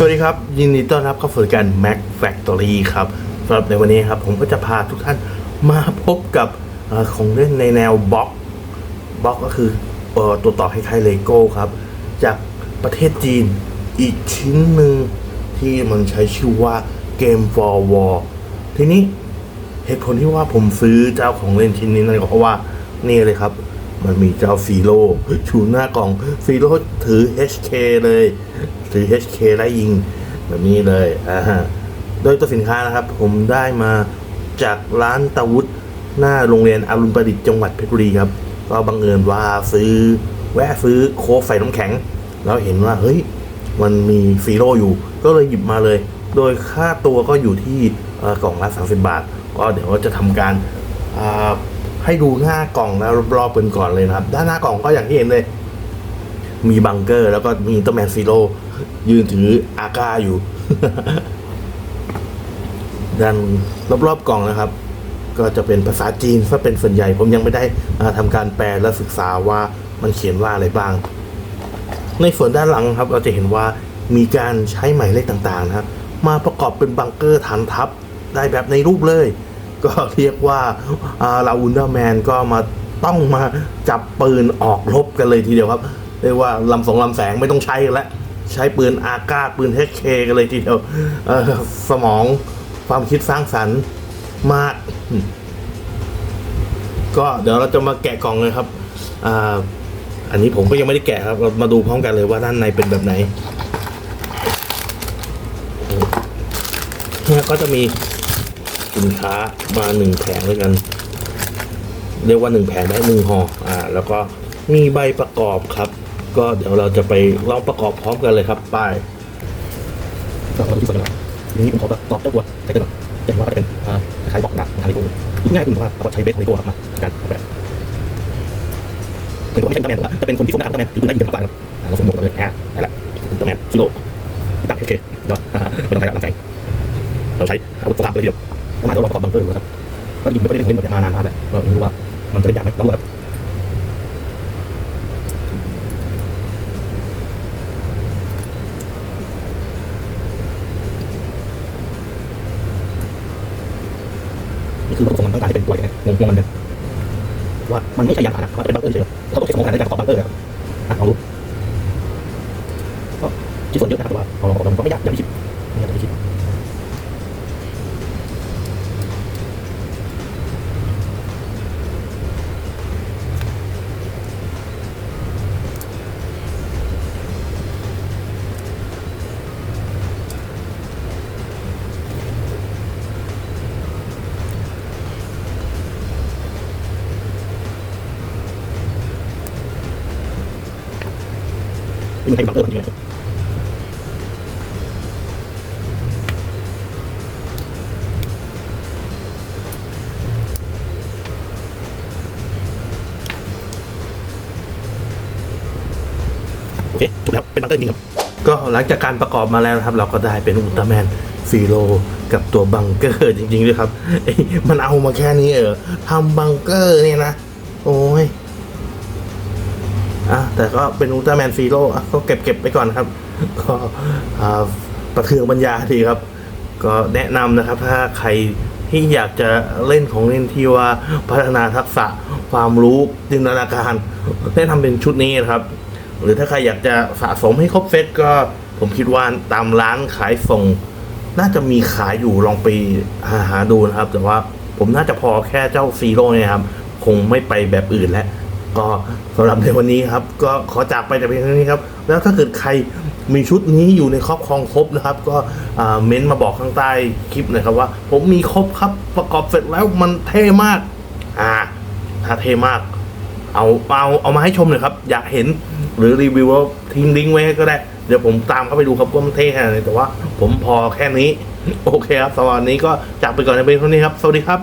สวัสดีครับ ยินดีต้อนรับเข้าสู่รายการ Mac Factory ครับสำหรับในวันนี้ครับผมก็จะพาทุกท่านมาพบกับอของเล่นในแนวบล็อกบล็อกก็คืออตัวต่อคล้ายๆเลโก้ครับ จากประเทศจีนอีกชิ้นหนึ่งที่มันใช้ชื่อว่า Game for War ทีนี้เหตุผลที่ว่าผมซื้อเจ้าของเล่นชิ้นนี้นั่นก็เพราะว่านี่เลยครับมันมีเจ้าซีโร่ชูหน้ากล่องซีโร่ถือ HK เลย ถือ HK ไล่ยิงแบบนี้เลยอ่าฮะโดยตัวสินค้านะครับ ผมได้มาจากร้านตะวุฒหน้าโรงเรียนอรุณประดิษฐ์จังหวัดเพชรบุรีครับก็บังเอิญว่าซื้อแวะซื้อโค้กใส่น้ำแข็ง แล้วเห็นว่าเฮ้ยมันมีซีโร่อยู่ ก็เลยหยิบมาเลย โดยค่าตัวก็อยู่ที่กล่องละ30 บาท ก็เดี๋ยวจะทำการให้ดูหน้ากล่องแล้วรอบๆกันก่อนเลยนะครับ ด้านหน้ากล่องก็อย่างที่เห็นเลย มีบังเกอร์ แล้วก็มีตัวแมนซีโร่ยืนถืออาก้าอยู่ด้านรอบๆกล่องนะครับ ก็จะเป็นภาษาจีนซะเป็นส่วนใหญ่ ผมยังไม่ได้อ่าทำการแปลและศึกษาว่ามันเขียนว่าอะไรบ้าง ในส่วนด้านหลังครับ เราจะเห็นว่ามีการใช้หมายเลขต่างๆนะครับมาประกอบเป็นบังเกอร์ฐานทัพได้แบบในรูปเลย ก็เรียกว่าอ่าเราอุลตร้าแมนก็มาต้องมาจับปืนออกรบกันเลยทีเดียวครับ เรียกว่าลำสองลำแสงไม่ต้องใช้กันแล้วใช้ปืนอากาศปืนเฮเคกันเลยทีเดียวสมองความคิดสร้างสรรค์มาก ก็เดี๋ยวเราจะมาแกะกล่องเลยครับออันนี้ผมก็ยังไม่ได้แกะครับ เรามาดูพร้อมกันเลยว่าด้านในเป็นแบบไหนเนี่ยก็จะมีสินค้ามาหนึ่งแผงด้วยกัน เรียกว่าหนึ่งแผงได้หนึ่งห่ออ่า แล้วก็มีใบประกอบครับ ก็เดี๋ยวเราจะไปลองประกอบพร้อมกันเลยครับป้ายก็มาดูที่ส่วนกันทีนี้ผมขอตอบเจ้าตัวใช้กันหน่อยจะเห็นว่าจะเป็นอ่าคล้ายบอกหนักของทางเลโก้พูดง่ายๆคือว่าเราใช้เบสของเลโก้ครับมาในการออกแบบเป็นตัวไม่ใช่ตร้าแมนหรอกจะเป็นคนที่สวมหน้าอุลตร้าแมนหรือได้ยิงกันมากกว่าครับเราสวมหมวกเราเลยอ่นั่นแหละตร้าแมนซิโร่ตั้งโอเคเนาะอ่าไม่ต้องใช้ลำแสงเราใช้อาวุธสงครามเลยเดียวก็หมายถึงราประกอบบังเกอร์ครับก็ยิงไม่ได้เล่นของเล่นมานานมากแล้วเราไม่รู้ว่ามันจะได้ยากไหมเราแบบนี่คือระบบของมันต้องการให้ เป็นตัวยังมันเลยว่ามันไม่ใช่ยานพาหนะมันเป็นบังเกอร์เฉยๆเขาต้องใช้สมองในการประกอบบังเกอร์ครับอะลองดูก็ชิ้นส่วนเยอะนะครับแต่ว่าพอลองออกมามันก็ไม่ยากอย่างที่คิด นี่มันเป็นบังเกอร์จริงๆโอเคถูกแล้วเป็นบังเกอร์จริงครับก็หลังจากการประกอบมาแล้วนะครับ เราก็ได้เป็นอุลตร้าแมนซีโร่กับตัวบังเกอร์จริงๆด้วยครับมันเอามาแค่นี้เออทำบังเกอร์เนี่ยนะ โอ้ย แต่ก็เป็นอุลตร้าแมนซีโร่ก็เก็บเก็บไปก่อนครับ ก็ประเทืองปัญญาดีครับ ก็แนะนำนะครับ ถ้าใครที่อยากจะเล่นของเล่นที่ว่าพัฒนาทักษะความรู้จินตนาการแนะนำเป็นชุดนี้นะครับ หรือถ้าใครอยากจะสะสมให้ครบเซตก็ผมคิดว่าตามร้านขายส่ง น่าจะมีขายอยู่ลองไปหาหาดูนะครับ แต่ว่าผมน่าจะพอแค่เจ้าซีโร่เนี่ยครับ คงไม่ไปแบบอื่นแล้ว ก็สำหรับในวันนี้ครับ ก็ขอจากไปแต่เพียงเท่านี้ครับ แล้วถ้าเกิดใครมีชุดนี้อยู่ในครอบครองครบนะครับ ก็เม้นต์มาบอกข้างใต้คลิปหน่อยครับว่า ผมมีครบครับประกอบเสร็จแล้วมันเท่มาก อ่า ถ้าเท่มาก เอาเอาเอามาให้ชมหน่อยครับ อยากเห็นหรือรีวิวว่าทิ้งลิงก์ไว้ให้ก็ได้ เดี๋ยวผมตามเข้าไปดูครับว่ามันเท่ขนาดไหนแต่ว่าผมพอแค่นี้ โอเคครับสำหรับวันนี้ก็จากไปก่อนในเพียงเท่านี้ครับ สวัสดีครับ